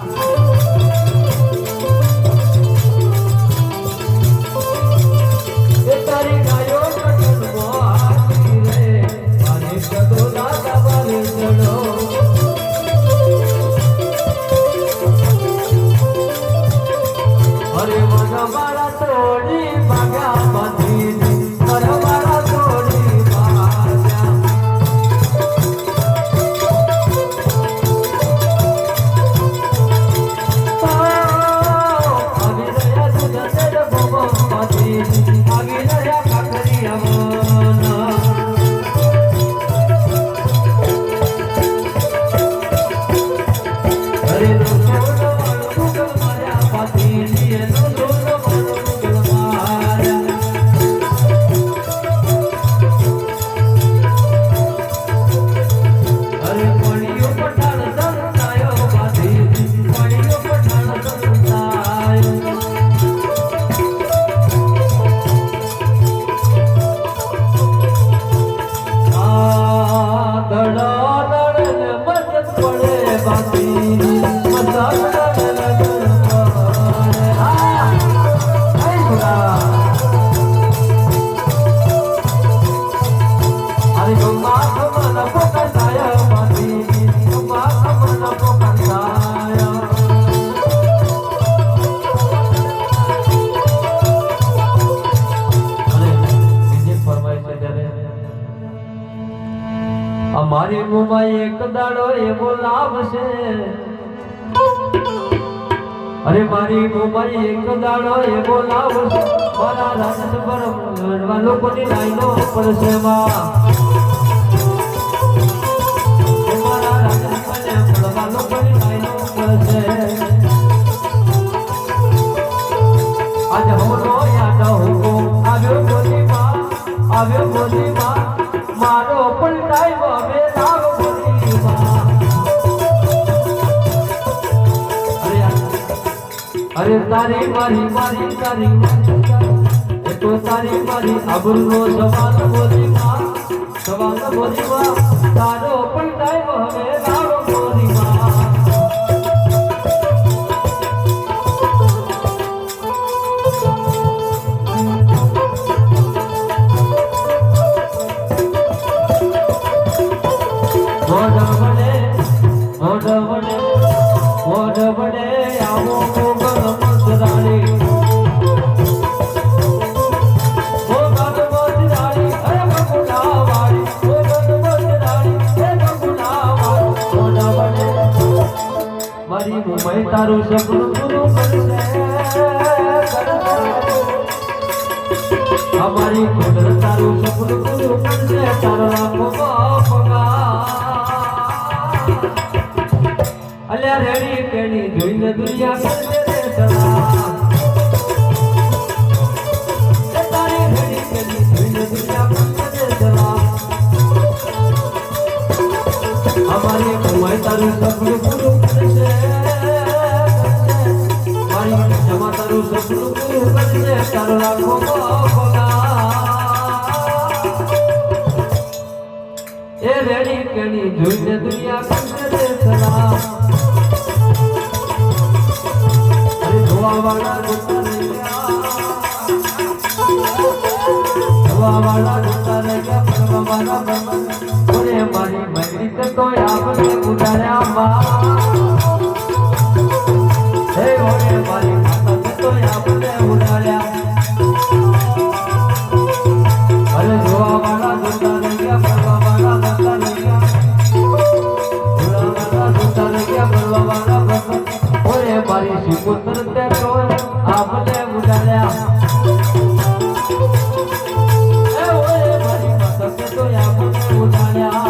એ તારી ગાયો કટકો હાથી રે અને કદો દાદા બારે ચડો. અરે મન મારા તોડી ભાગા બાંધી ભોગો પાછી અમારી મુંબઈ એક દાડો એવો લાવશે. અરે મારી મુંબઈ એક દાડો એવો લાવશે. મારા રાત પર લોકોની લાઈનો પડશે માં. અરે તારી મારી મારી, તારી તો તારી મારી આબરૂનો સવાલ બોલીમાં. સવાલ બોલીમાં તારો પણ હે બકુલા વાળી મોઢવડે મારી મુંબઈ તારું સપનું પૂરું કરશે. અમારી તારું સપનું પૂરું કરશે. તારો લાખો રેડી કેડી જોઈને દુનિયા સલાહ અમારી કમાઈ તારું સપનું પૂરું કરશે તારું લાખો એ રેડી કેણી જોઈને દુનિયા વાળા જતા રહ્યા ધોવા વાળા જતા રહ્યા ફરવા વાળા બનવા ઓરે મારી મગરી તો આપણે ઉડાડ્યા હે મારી 就要不退不